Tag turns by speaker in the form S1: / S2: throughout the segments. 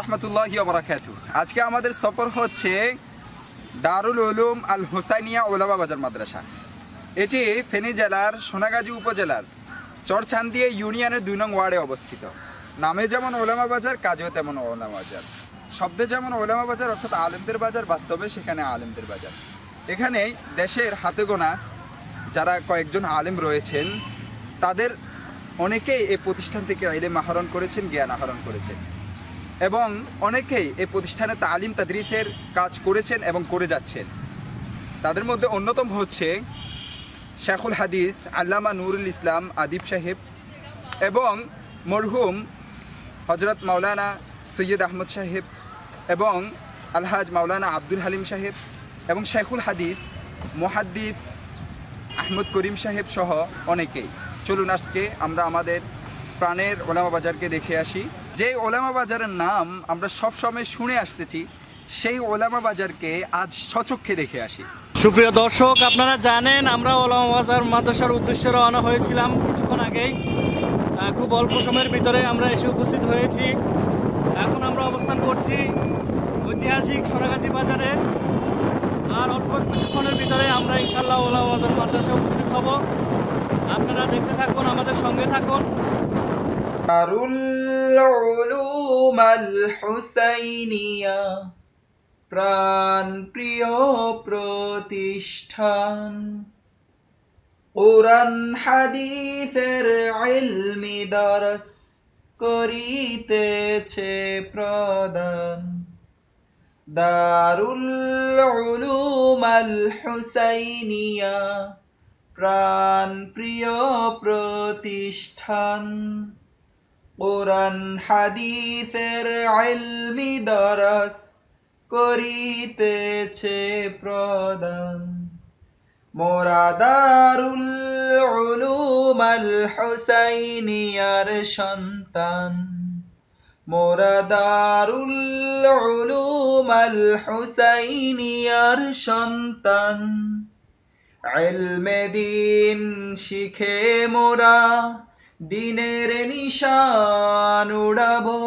S1: রহমতুল্লাহ বারাকাতু আজকে আমাদের সফর হচ্ছে দারুল উলুম আল হুসাইনিয়া ওলামা বাজার মাদ্রাসা। এটি ফেনী জেলার সোনাগাজী উপজেলার চরচান্দিয়া ইউনিয়নের দুই নং ওয়ার্ডে অবস্থিত। নামে যেমন ওলামা বাজার, কাজেও তেমন ওলামা বাজার। শব্দে যেমন ওলামা বাজার, অর্থাৎ আলেমদের বাজার, বাস্তবে সেখানে আলেমদের বাজার। এখানে দেশের হাতে গোনা যারা কয়েকজন আলেম রয়েছেন, তাদের অনেকেই এই প্রতিষ্ঠান থেকে এলেম আহরণ করেছেন, জ্ঞান আহরণ করেছেন। এবং অনেকেই এই প্রতিষ্ঠানে তালিম তাদরিসের কাজ করেছেন এবং করে যাচ্ছেন। তাদের মধ্যে অন্যতম হচ্ছে শেখুল হাদিস, আল্লামা নুরুল ইসলাম, আদিব সাহেব এবং মরহুম হজরত মাওলানা সৈয়দ আহমদ সাহেব এবং আলহাজ মাওলানা আব্দুল হালিম সাহেব এবং শেখুল হাদিস মোহাদ্দিদ আহমদ করিম সাহেব সহ অনেকেই। চলুন আজকে আমরা আমাদের প্রাণের ওলামা বাজারকে দেখে আসি। যে ওলামা বাজারের নাম আমরা সব সময় শুনে আসতেছি সেই ওলামা বাজারকে আজ সচক্ষে দেখে আসি।
S2: সুপ্রিয় দর্শক আপনারা জানেন আমরা ওলামা বাজার মাদ্রাসার উদ্দেশ্যে রওনা হয়েছিলাম কিছুক্ষণ আগেই। খুব অল্প সময়ের ভিতরে আমরা এসে উপস্থিত হয়েছি। এখন আমরা অবস্থান করছি ঐতিহাসিক সোনাগাছি বাজারে। আর অল্প কিছুক্ষণের ভিতরে আমরা ইনশাল্লাহ ওলামা বাজার মাদ্রাসায় উপস্থিত হব। আপনারা দেখতে থাকুন আমাদের সঙ্গে থাকুন।
S1: আল হুসাইনিয়া প্রাণ প্রিয় প্রতিষ্ঠান। কোরআন, হাদিসের ইলমি দরস করিতেছে প্রদান। দারুল উলুম আল হুসাইনিয়া প্রাণ প্রিয় প্রতিষ্ঠান। কোরআন, হাদিসের ইলমি দরস করিতেছে প্রদান। মোরাদারুল উলুম হুসাইনিয়ার সন্তান। মোরাদারুল উলুম হুসাইনিয়ার সন্তান। ইলমে দিন শিখে মোরা দিনের নিশান উড়াবো।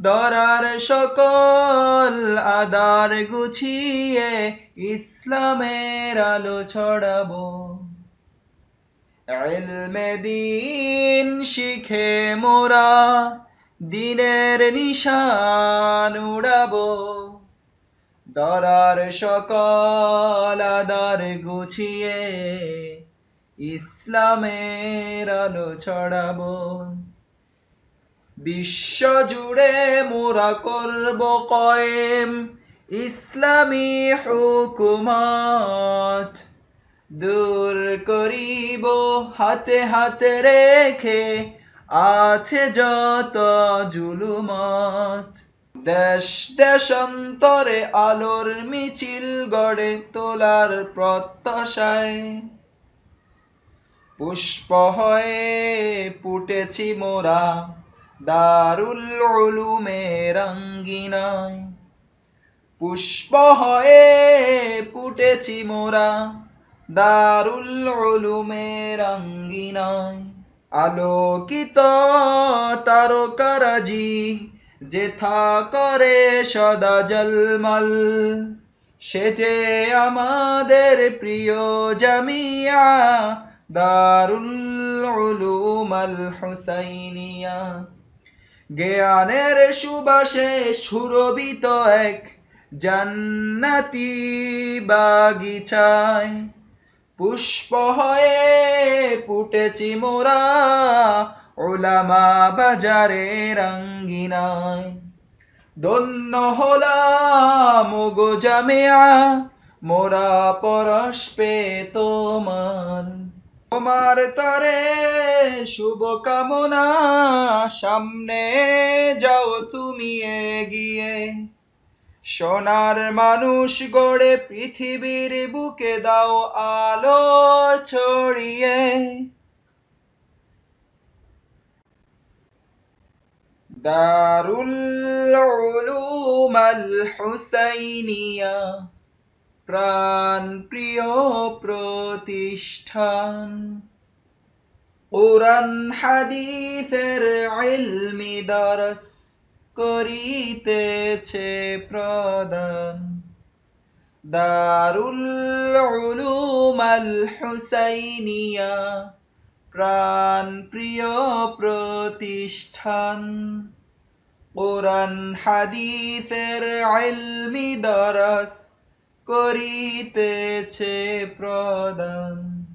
S1: দরার সকল আদার গুছিয়ে ইসলামের আলো ছড়াবো। ইলমে দিন শিখে মোরা দিনের নিশান উড়াবো। দরার সকল আদার গুছিয়ে ইসলামের আলো ছড়াবো। বিশ্ব জুড়ে মোরা করব কয়েম। ইসলামী হুকুমত দূর করিব, হাতে হাতে রেখে আছে যত জুলুমত। দেশ দেশান্তরে আলোর মিছিল গড়ে তোলার প্রত্যাশায় পুষ্প হয়ে ফুটেছি মোরা, দারুল রঙ্গিনায় পুষ্প হয়ে ফুটেছি মোরা, দারুল রঙ্গিনায় আলোকিত তারকারাজি, যেথা করে সদা জলমল। সে যে আমাদের প্রিয় জামিয়া জ্ঞানের সুবাসে সুরভিত এক জান্নাতি বাগিচায়। পুষ্প হয়ে ফুটেছি মোরা ওলামা বাজারে রঙ্গিনায় দন্য হলাম গো জামিয়া, মোরা পরশ পে তোমার তোমার তরে শুভ কামনা, সামনে যাও তুমি এগিয়ে। সোনার মানুষ গড়ে পৃথিবীর বুকে দাও আলো ছড়িয়ে। দারুল উলুম আল হুসাইনিয়া। প্রাণ প্রিয় প্রতিষ্ঠান। কোরআন হাদিসের ইলমি দরস করিতেছে প্রদান। দারুল উলুম হুসাইনিয়া প্রাণ প্রিয় প্রতিষ্ঠান। কোরআন হাদিসের ইলমি দরস করিতেছে প্রদান।